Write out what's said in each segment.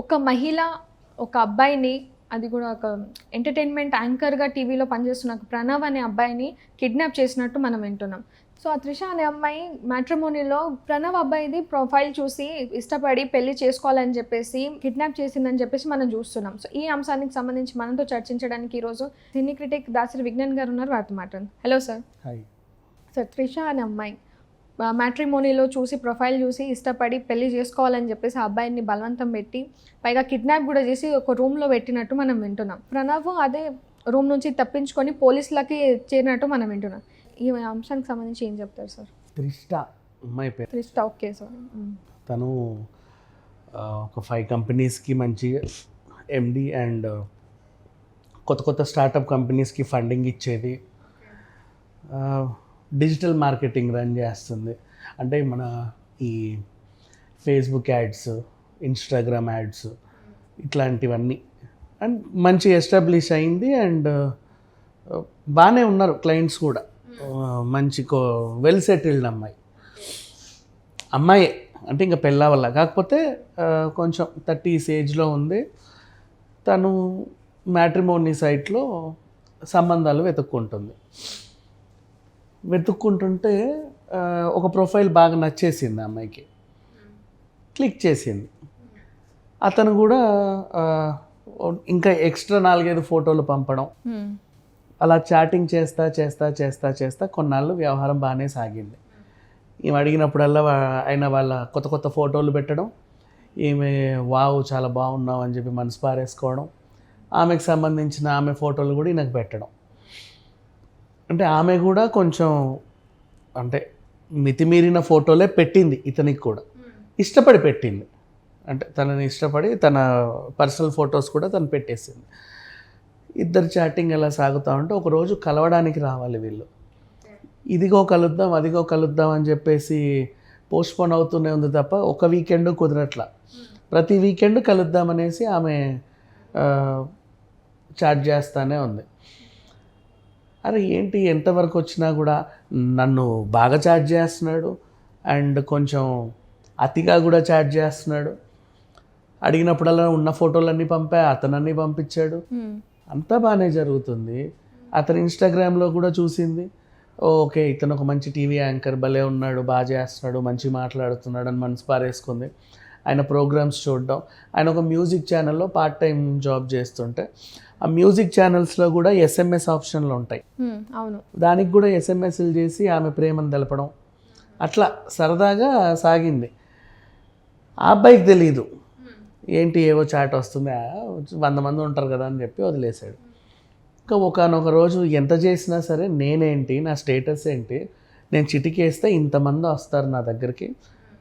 ఒక మహిళ ఒక అబ్బాయిని అది కూడా ఒక ఎంటర్టైన్మెంట్ యాంకర్గా టీవీలో పనిచేస్తున్న ఒక ప్రణవ్ అనే అబ్బాయిని కిడ్నాప్ చేసినట్టు మనం వింటున్నాం. సో ఆ త్రిష అనే అమ్మాయి మ్యాట్రిమోనీలో ప్రణవ్ అబ్బాయిది ప్రొఫైల్ చూసి ఇష్టపడి పెళ్ళి చేసుకోవాలని చెప్పేసి కిడ్నాప్ చేసిందని చెప్పేసి మనం చూస్తున్నాం. సో ఈ అంశానికి సంబంధించి మనతో చర్చించడానికి ఈరోజు సినీ క్రిటిక్ దాసరి విజ్ఞాన్ గారు ఉన్నారు. వారితో మాట్లాడండి హలో సార్ సార్ త్రిష అనే అమ్మాయి మ్యాట్రిమోనీలో చూసి ప్రొఫైల్ చూసి ఇష్టపడి పెళ్ళి చేసుకోవాలని చెప్పేసి ఆ అబ్బాయిని బలవంతం పెట్టి పైగా కిడ్నాప్ కూడా చేసి ఒక రూమ్లో పెట్టినట్టు మనం వింటున్నాం. ప్రణవ్ అదే రూమ్ నుంచి తప్పించుకొని పోలీసులకి చేరినట్టు మనం వింటున్నాం. ఈ అంశానికి సంబంధించి ఏం చెప్తారు సార్? త్రిష్ట. అమ్మాయి పేరు. Trisha okay sir. తను ఒక ఫైవ్ కంపెనీస్కి మంచి ఎండి అండ్ కొత్త కొత్త స్టార్టప్ కంపెనీస్కి ఫండింగ్ ఇచ్చేది. ఆ, డిజిటల్ మార్కెటింగ్ రన్ చేస్తుంది. అంటే మన ఈ ఫేస్బుక్ యాడ్స్ ఇన్స్టాగ్రామ్ యాడ్స్ ఇట్లాంటివన్నీ. అండ్ మంచి ఎస్టాబ్లిష్ అయింది అండ్ బాగానే ఉన్నారు క్లయింట్స్ కూడా. మంచి కో వెల్ సెటిల్డ్ అమ్మాయి. అమ్మాయి. అంటే ఇంకా పెళ్ళా వల్ల కాకపోతే కొంచెం థర్టీస్ ఏజ్లో ఉంది. తను మ్యాట్రిమోనీ సైట్లో సంబంధాలు వెతుక్కుంటుంది. వెతుక్కుంటుంటే ఒక ప్రొఫైల్ బాగా నచ్చేసింది అమ్మాయికి. క్లిక్ చేసింది. అతను కూడా ఇంకా ఎక్స్ట్రా నాలుగైదు ఫోటోలు పంపడం. అలా చాటింగ్ చేస్తా చేస్తా చేస్తా చేస్తా కొన్నాళ్ళు వ్యవహారం బాగానే సాగింది. ఈమె అడిగినప్పుడల్లా ఆయన వాళ్ళ కొత్త కొత్త ఫోటోలు పెట్టడం ఈమె వావ్ చాలా బాగున్నావు అని చెప్పి మనసు పారేసుకోవడం ఆమెకు సంబంధించిన ఆమె ఫోటోలు కూడా ఈయనకు పెట్టడం. అంటే ఆమె కూడా కొంచెం అంటే మితిమీరిన ఫోటోలే పెట్టింది ఇతనికి కూడా. ఇష్టపడి పెట్టింది. అంటే తనని ఇష్టపడి తన పర్సనల్ ఫొటోస్ కూడా తను పెట్టేసింది. ఇద్దరు చాటింగ్ ఎలా సాగుతూ ఉంటే ఒకరోజు కలవడానికి రావాలి వీళ్ళు. ఇదిగో కలుద్దాం అదిగో కలుద్దాం అని చెప్పేసి పోస్ట్పోన్ అవుతూనే ఉంది తప్ప ఒక వీకెండ్ కుదరట్ల. ప్రతి వీకెండ్ కలుద్దాం అనేసి ఆమె చాట్ చేస్తానే ఉంది. అరే ఏంటి ఎంతవరకు వచ్చినా కూడా నన్ను బాగా చాట్ చేస్తున్నాడు అండ్ కొంచెం అతిగా కూడా చాట్ చేస్తున్నాడు. అడిగినప్పుడల్లా ఉన్న ఫోటోలన్నీ పంపా అతనన్నీ పంపించాడు. అంతా బాగానే జరుగుతుంది. అతను ఇన్స్టాగ్రామ్లో కూడా చూసింది. ఓకే ఇతను ఒక మంచి టీవీ యాంకర్ భలే ఉన్నాడు బాగా చేస్తున్నాడు మంచి మాట్లాడుతున్నాడు అని మనసు పారేసుకుంది. ఆయన ప్రోగ్రామ్స్ చూడడం. ఆయన ఒక మ్యూజిక్ ఛానల్లో పార్ట్ టైం జాబ్ చేస్తుంటే ఆ మ్యూజిక్ ఛానల్స్లో కూడా ఎస్ఎంఎస్ ఆప్షన్లు ఉంటాయి. అవును. దానికి కూడా ఎస్ఎంఎస్లు చేసి ఆమె ప్రేమను తెలపడం. అట్లా సరదాగా సాగింది. ఆ అబ్బాయికి తెలీదు. ఏంటి ఏవో చాట్ వస్తుంది? వంద మంది ఉంటారు కదా అని చెప్పి వదిలేశాడు. ఇంకా ఒకనొక రోజు ఎంత చేసినా సరే నేనేంటి నా స్టేటస్ ఏంటి నేను చిటికేస్తే ఇంతమంది వస్తారు నా దగ్గరికి.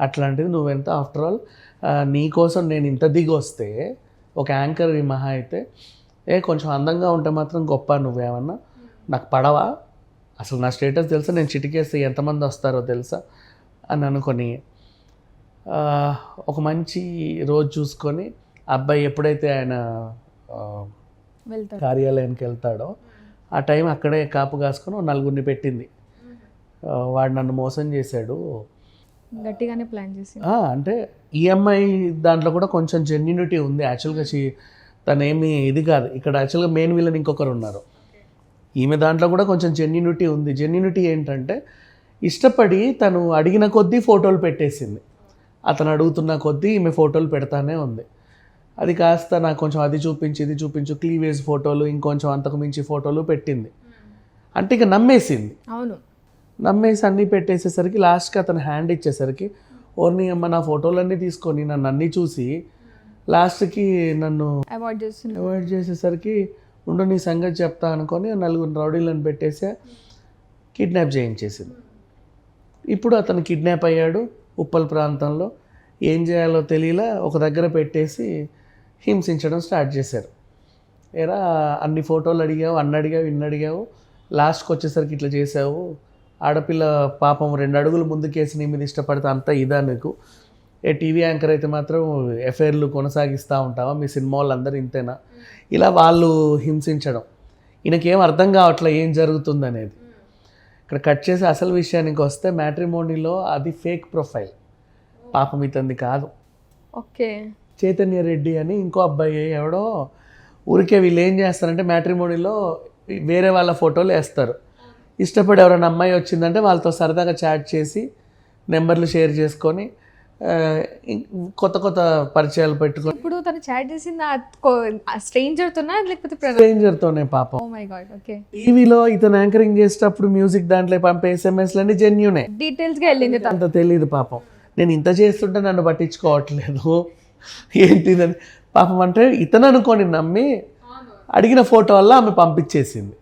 అట్లాంటిది నువ్వెంత ఆఫ్టర్ ఆల్ నీ కోసం నేను ఇంత దిగి వస్తే ఒక యాంకర్ మహా అయితే ఏ కొంచెం అందంగా ఉంటే మాత్రం గొప్ప నువ్వేమన్నా. నాకు పడవా? అసలు నా స్టేటస్ తెలుసా? నేను చిటికేస్తే ఎంతమంది వస్తారో తెలుసా? అని అనుకొని ఒక మంచి రోజు చూసుకొని అబ్బాయి ఎప్పుడైతే ఆయన కార్యాలయానికి వెళ్తాడో ఆ టైం అక్కడే కాపు కాసుకొని నలుగురిని పెట్టింది. వాడు నన్ను మోసం చేశాడు. గట్టిగానే ప్లాన్ చేసి అంటే ఈఎంఐ దాంట్లో కూడా కొంచెం జెన్యునిటీ ఉంది. యాక్చువల్గా చీ తనేమి ఇది కాదు. ఇక్కడ యాక్చువల్గా మెయిన్ విలన్ ఇంకొకరు ఉన్నారు. ఈమె దాంట్లో కూడా కొంచెం జెన్యునిటీ ఉంది. జెన్యునిటీ ఏంటంటే ఇష్టపడి తను అడిగిన కొద్దీ ఫోటోలు పెట్టేసింది. అతను అడుగుతున్న కొద్దీ ఈమె ఫోటోలు పెడతానే ఉంది. అది కాస్త నాకు కొంచెం అది చూపించి ఇది చూపించు క్లీవేజ్ ఫోటోలు ఇంకొంచెం అంతకు మించి ఫోటోలు పెట్టింది. అంటే ఇక నమ్మేసింది. అవును. నమ్మేసి అన్నీ పెట్టేసేసరికి లాస్ట్కి అతను హ్యాండ్ ఇచ్చేసరికి ఓర్ని అమ్మ నా ఫోటోలన్నీ తీసుకొని నన్ను అన్నీ చూసి లాస్ట్కి నన్ను అవాయిడ్ చేస్తున్నారు అవాయిడ్ చేసేసరికి ఉండు నీ సంగతి చెప్తా అనుకొని నలుగురు రౌడీలను పెట్టేసి కిడ్నాప్ చేయించేసింది. ఇప్పుడు అతను కిడ్నాప్ అయ్యాడు ఉప్పల్ ప్రాంతంలో. ఏం చేయాలో తెలియలా ఒక దగ్గర పెట్టేసి హింసించడం స్టార్ట్ చేశారు. ఏరా అన్ని ఫోటోలు అడిగావు అన్న అడిగావు ఇన్ని అడిగావు లాస్ట్కి వచ్చేసరికి ఇట్లా చేసావు ఆడపిల్ల పాపం రెండు అడుగులు ముందుకేసి నీ మీద ఇష్టపడితే అంతా ఇదా నీకు? ఏ టీవీ యాంకర్ అయితే మాత్రం ఎఫ్ఐఆర్లు కొనసాగిస్తూ ఉంటావా? మీ సినిమా వాళ్ళందరూ ఇంతేనా? ఇలా వాళ్ళు హింసించడం. ఈయనకేం అర్థం కావట్లే ఏం జరుగుతుంది అనేది ఇక్కడ కట్ చేసి అసలు విషయానికి వస్తే మ్యాట్రిమోనీలో అది ఫేక్ ప్రొఫైల్. పాపం ఇతంది కాదు. ఓకే. చైతన్య రెడ్డి అని ఇంకో అబ్బాయి ఎవడో ఊరికే వీళ్ళు ఏం చేస్తారంటే మ్యాట్రిమోనీలో వేరే వాళ్ళ ఫోటోలు వేస్తారు. ఇష్టపడి ఎవరైనా అమ్మాయి వచ్చిందంటే వాళ్ళతో సరదాగా చాట్ చేసి నెంబర్లు షేర్ చేసుకొని కొత్త కొత్త పరిచయాలు పెట్టుకొని ఇప్పుడు తను చాట్ చేసింది ఆ స్ట్రేంజర్ తోనా లేకపోతే ప్రణవ్ స్ట్రేంజర్తోనే పాపం. ఓ మై గాడ్ ఓకే టీవీలో ఇతను యాంకరింగ్ చేసేటప్పుడు మ్యూజిక్ దాంట్లో పంపే ఎస్ఎంఎస్లన్నీ జెన్యునే. డీటెయిల్స్గా వెళ్ళింది తను. అంత తెలియదు పాపం. నేను ఇంత చేస్తుంటే నన్ను పట్టించుకోవట్లేదు. ఏంటిదని పాపం అంటే ఇతను అనుకోని నమ్మి అడిగిన ఫోటో వల్ల ఆమె పంపించేసింది.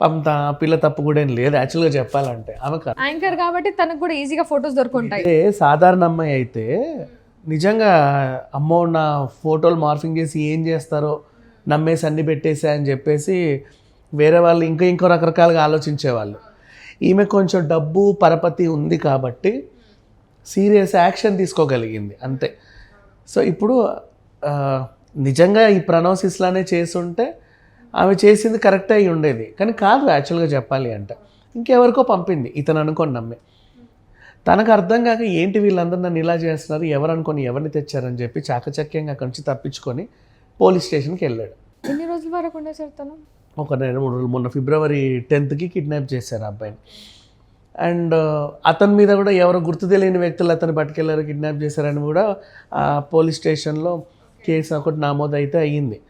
పాపం తా పిల్ల తప్పు కూడా ఏం లేదు. యాక్చువల్గా చెప్పాలంటే ఆమె కాదు. యాంకర్ కాబట్టి తనకు కూడా ఈజీగా ఫొటోస్ దొరుకుంటాయి. అదే సాధారణ అమ్మాయి అయితే నిజంగా అమ్మో నా ఫోటోలు మార్ఫింగ్ చేసి ఏం చేస్తారో నమ్మేసి అన్ని పెట్టేసా అని చెప్పేసి వేరే వాళ్ళు ఇంకా ఇంకో రకరకాలుగా ఆలోచించేవాళ్ళు. ఈమె కొంచెం డబ్బు పరపతి ఉంది కాబట్టి సీరియస్ యాక్షన్ తీసుకోగలిగింది అంతే. సో ఇప్పుడు ఆ, నిజంగా ఈ ప్రనోసిస్లానే చేసుంటే ఆమె చేసింది కరెక్ట్ అయి ఉండేది. కానీ కాదు యాక్చువల్గా చెప్పాలి అంటే. ఇంకెవరికో పంపింది. ఇతను అనుకోని నమ్మి. తనకు అర్థం కాక ఏంటి వీళ్ళందరూ నన్ను ఇలా చేస్తున్నారు? ఎవరు అనుకొని ఎవరిని తెచ్చారని చెప్పి చాకచక్యంగా అక్కడి నుంచి తప్పించుకొని పోలీస్ స్టేషన్కి వెళ్ళాడు. ఎన్ని రోజుల వరకు ఉండే సార్ తను? ఒక రెండు మూడు రోజులు. మొన్న ఫిబ్రవరి టెన్త్కి కిడ్నాప్ చేశారు ఆ అబ్బాయిని. అండ్ అతని మీద కూడా ఎవరో గుర్తు తెలియని వ్యక్తులు అతను పట్టుకెళ్ళారు కిడ్నాప్ చేశారని కూడా ఆ పోలీస్ స్టేషన్లో కేసు ఒకటి నమోదు అయితే అయ్యింది.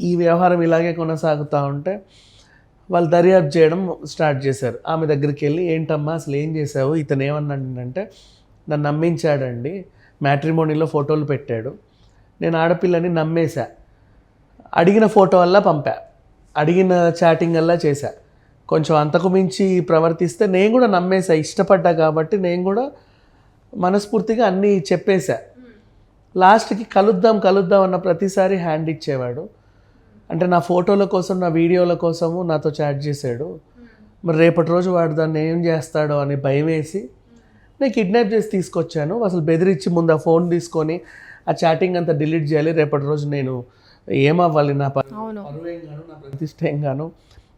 ఈ వ్యవహారం ఇలాగే కొనసాగుతూ ఉంటే వాళ్ళు దర్యాప్తు చేయడం స్టార్ట్ చేశారు. ఆమె దగ్గరికి వెళ్ళి ఏంటమ్మా అసలు ఏం చేసావు ఇతను ఏమన్నాడంటే నన్ను నమ్మించాడండి. మ్యాట్రిమోనీలో ఫోటోలు పెట్టాడు. నేను ఆడపిల్లని నమ్మేశా. అడిగిన ఫోటో వల్ల పంపా. అడిగిన చాటింగ్ వల్ల చేశా. కొంచెం అంతకు మించి ప్రవర్తిస్తే నేను కూడా నమ్మేశా. ఇష్టపడ్డా కాబట్టి నేను కూడా మనస్ఫూర్తిగా అన్నీ చెప్పేశా. లాస్ట్కి కలుద్దాం కలుద్దాం అన్న ప్రతిసారి హ్యాండ్ ఇచ్చేవాడు. అంటే నా ఫోటోల కోసం నా వీడియోల కోసము నాతో చాట్ చేశాడు. మరి రేపటి రోజు వాడు దాన్ని ఏం చేస్తాడో అని భయం వేసి నేను కిడ్నాప్ చేసి తీసుకొచ్చాను. అసలు బెదిరించి ముందు ఆ ఫోన్ తీసుకొని ఆ చాటింగ్ అంతా డిలీట్ చేయాలి. రేపటి రోజు నేను ఏమవ్వాలి నా పరువు గాను నా ప్రతిష్ట ఏం గాను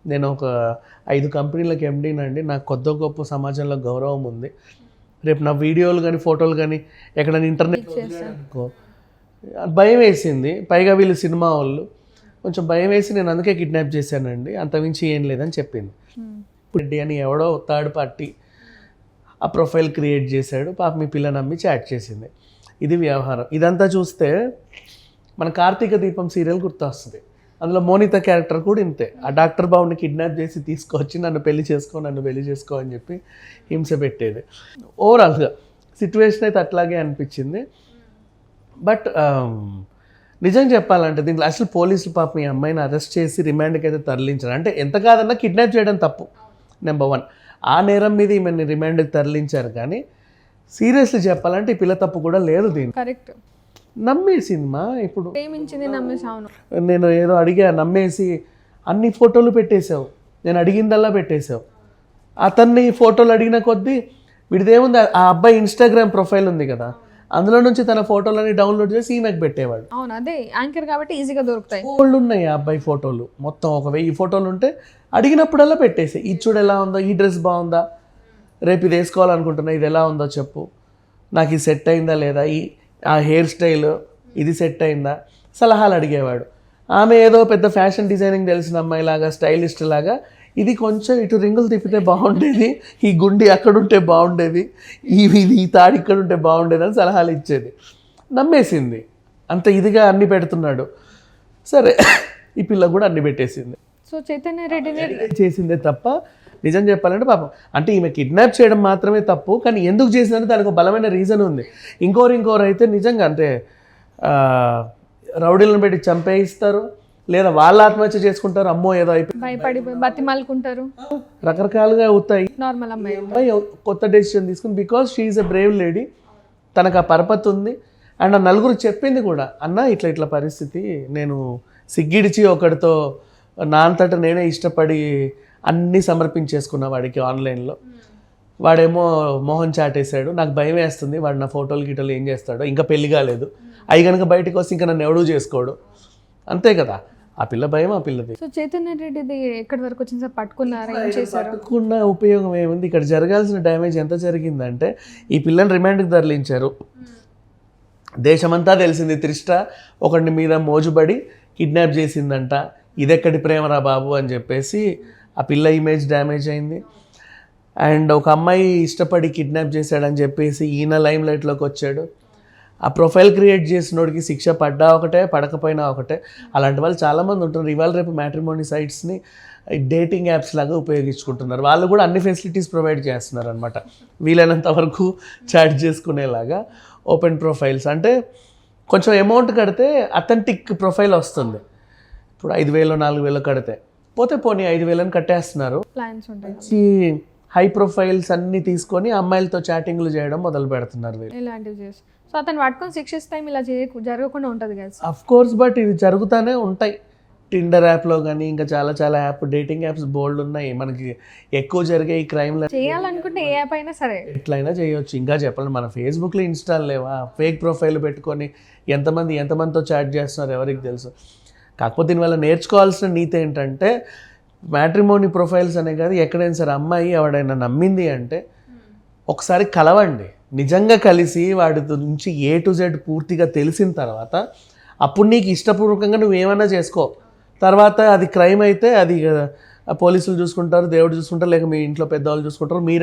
నేను ఒక ఐదు కంపెనీలకు ఎండీనండి. నాకు కొద్ది గొప్ప సమాజంలో గౌరవం ఉంది. రేపు నా వీడియోలు కానీ ఫోటోలు కానీ ఎక్కడైనా ఇంటర్నెట్ భయం వేసింది. పైగా వీళ్ళు సినిమా వాళ్ళు. కొంచెం భయం వేసి నేను అందుకే కిడ్నాప్ చేశానండి. అంతమించి ఏం లేదని చెప్పింది. Hmm. ఇప్పుడు రెడ్డి అని ఎవడో థర్డ్ పార్టీ ఆ ప్రొఫైల్ క్రియేట్ చేశాడు. పాప మీ పిల్ల నమ్మి చాట్ చేసింది. ఇది వ్యవహారం. ఇదంతా చూస్తే మన కార్తీక దీపం సీరియల్ గుర్తొస్తుంది. అందులో మోనిత క్యారెక్టర్ కూడా ఇంతే. ఆ డాక్టర్ బాబుని కిడ్నాప్ చేసి తీసుకొచ్చి నన్ను పెళ్ళి చేసుకో నన్ను పెళ్ళి చేసుకో అని చెప్పి హింస పెట్టేది. ఓవరాల్గా సిచ్యువేషన్ అయితే అట్లాగే అనిపించింది. బట్ um, నిజం చెప్పాలంటే దీంట్లో అసలు పోలీసులు పాప మీ అమ్మాయిని అరెస్ట్ చేసి రిమాండ్కి అయితే తరలించారు. అంటే ఎంత కాదన్నా కిడ్నాప్ చేయడం తప్పు నెంబర్ వన్ ఆ నేరం మీద ఈమెని రిమాండ్కి తరలించారు కానీ సీరియస్లీ చెప్పాలంటే ఈ పిల్ల తప్పు కూడా లేదు దీన్ని కరెక్ట్ నమ్మేసింది మా ఇప్పుడు. ప్రేమించింది నమ్మేసి అవును నేను ఏదో అడిగా నమ్మేసి అన్ని ఫోటోలు పెట్టేశావు. నేను అడిగిందల్లా పెట్టేశావు. అతన్ని ఫోటోలు అడిగిన కొద్దీ వీడిదేముంది ఆ అబ్బాయి ఇన్స్టాగ్రామ్ ప్రొఫైల్ ఉంది కదా అందులో నుంచి తన ఫోటోలని డౌన్లోడ్ చేసి ఈమెకు పెట్టేవాడు. అవును అదే యాంకర్ కాబట్టి ఈజీగా దొరుకుతాయి. ఫోన్లు ఉన్నాయి ఆ అబ్బాయి ఫోటోలు. మొత్తం ఒక వెయ్యి ఫోటోలు ఉంటే అడిగినప్పుడల్లా పెట్టేసి. ఈ చూడు ఎలా ఉందో ఈ డ్రెస్ బాగుందా? రేపు ఇది వేసుకోవాలనుకుంటున్నా ఇది ఎలా ఉందో చెప్పు. నాకు ఇది సెట్ అయిందా లేదా? ఈ ఆ హెయిర్ స్టైల్ ఇది సెట్ అయిందా? సలహాలు అడిగేవాడు. ఆమె ఏదో పెద్ద ఫ్యాషన్ డిజైనింగ్ తెలిసిన అమ్మాయి లాగా స్టైలిస్ట్ లాగా ఇది కొంచెం ఇటు రింగులు తిప్పితే బాగుండేది ఈ గుండి అక్కడ ఉంటే బాగుండేది ఈ ఇది ఈ తాడి ఇక్కడ ఉంటే బాగుండేది అని సలహాలు ఇచ్చేది. నమ్మేసింది. అంత ఇదిగా అన్ని పెడుతున్నాడు. సరే ఈ పిల్ల కూడా అన్ని పెట్టేసింది. సో చైతన్య రెడ్డిని చేసిందే తప్ప నిజం చెప్పాలంటే పాపం. అంటే ఈమె కిడ్నాప్ చేయడం మాత్రమే తప్పు కానీ ఎందుకు చేసిందంటే దానికి ఒక బలమైన రీజన్ ఉంది. ఇంకోరు ఇంకోరు అయితే నిజంగా అంటే రౌడీలను పెట్టి చంపేయిస్తారు లేదా వాళ్ళ ఆత్మహత్య చేసుకుంటారు అమ్మో ఏదో అయిపోయి భయపడి బతిమాలుకుంటారు. రకరకాలుగా అవుతాయి. నార్మల్ అమ్మాయి కొత్త డెసిషన్ తీసుకుంది. Because she a brave lady తనకు ఆ పరపతి ఉంది. అండ్ ఆ నలుగురు చెప్పింది కూడా అన్న ఇట్లా ఇట్లా పరిస్థితి నేను సిగ్గిడిచి ఒకడితో నా అంతటా నేనే ఇష్టపడి అన్నీ సమర్పించేసుకున్నా వాడికి ఆన్లైన్లో. వాడేమో మోహన్ చాటేశాడు నాకు భయం వేస్తుంది వాడు నా ఫోటోలు గిటోలు ఏం చేస్తాడో ఇంకా పెళ్ళి కాలేదు. అవి కనుక బయటకు వస్తే ఇంకా నన్ను ఎవడూ చేసుకోడు. అంతే కదా. ఆ పిల్ల భయం ఆ పిల్లది. సో చైతన్య రెడ్డిది ఎక్కడి వరకు వచ్చింది సార్? పట్టుకున్నారా? ఏం చేశారు? పట్టుకున్న ఉపయోగం ఏముంది? ఇక్కడ జరగాల్సిన డ్యామేజ్ ఎంత జరిగిందంటే ఈ పిల్లని రిమాండ్కి తరలించారు. దేశమంతా తెలిసింది త్రిష్ట ఒకటి మీద మోజుబడి కిడ్నాప్ చేసిందంట. ఇదెక్కడి ప్రేమరా బాబు అని చెప్పేసి ఆ పిల్ల ఇమేజ్ డ్యామేజ్ అయింది. అండ్ ఒక అమ్మాయి ఇష్టపడి కిడ్నాప్ చేశాడని చెప్పేసి ఈయన లైమ్ లైట్లోకి వచ్చాడు. ఆ ప్రొఫైల్ క్రియేట్ చేసినోడికి శిక్ష పడ్డా ఒకటే పడకపోయినా ఒకటే. అలాంటి వాళ్ళు చాలామంది ఉంటారు ఇవాళ రేపు మ్యాట్రిమోనీ సైట్స్ని డేటింగ్ యాప్స్ లాగా ఉపయోగించుకుంటున్నారు. వాళ్ళు కూడా అన్ని ఫెసిలిటీస్ ప్రొవైడ్ చేస్తున్నారు అనమాట వీలైనంత వరకు చాట్ చేసుకునేలాగా ఓపెన్ ప్రొఫైల్స్ అంటే కొంచెం అమౌంట్ కడితే అథెంటిక్ ప్రొఫైల్ వస్తుంది. ఇప్పుడు ఐదు వేలు నాలుగు వేలు కడితే. పోతే పోనీ ఐదు వేలని కట్టేస్తున్నారు. ప్లాన్స్ ఉంటాయి. మంచి హై ప్రొఫైల్స్ అన్నీ తీసుకొని అమ్మాయిలతో చాటింగ్లు చేయడం మొదలు పెడుతున్నారు వీళ్ళు. ఇలాంటివి చేసి. సో అతను పట్టుకొని శిక్షిస్తే ఇలా జరగకుండా ఉంటుంది కదా అఫ్ కోర్స్ బట్ ఇది జరుగుతూనే ఉంటాయి. టిండర్ యాప్లో కానీ ఇంకా చాలా చాలా యాప్ డేటింగ్ యాప్స్ బోల్డ్ ఉన్నాయి. మనకి ఎక్కువ జరిగే ఈ క్రైమ్లు చేయాలనుకుంటే ఏ యాప్ అయినా సరే. ఎట్లయినా చేయొచ్చు. ఇంకా చెప్పాలి మన ఫేస్బుక్లో ఇన్స్టాల్ లేవా? ఫేక్ ప్రొఫైల్ పెట్టుకొని ఎంతమంది ఎంతమందితో చాట్ చేస్తున్నారు ఎవరికి తెలుసు? కాకపోతే దీనివల్ల నేర్చుకోవాల్సిన నీతి ఏంటంటే మ్యాట్రిమోని ప్రొఫైల్స్ అనే కాదు ఎక్కడైనా సరే అమ్మాయి ఎవడైనా నమ్మింది అంటే ఒకసారి కలవండి. నిజంగా కలిసి వాడి నుంచి ఏ టు జెడ్ పూర్తిగా తెలిసిన తర్వాత అప్పుడు నీకు ఇష్టపూర్వకంగా నువ్వు ఏమైనా చేసుకో. తర్వాత అది క్రైమ్ అయితే అది ఆ, పోలీసులు చూసుకుంటారు దేవుడు చూసుకుంటారు లేక మీ ఇంట్లో పెద్దవాళ్ళు చూసుకుంటారు మీరు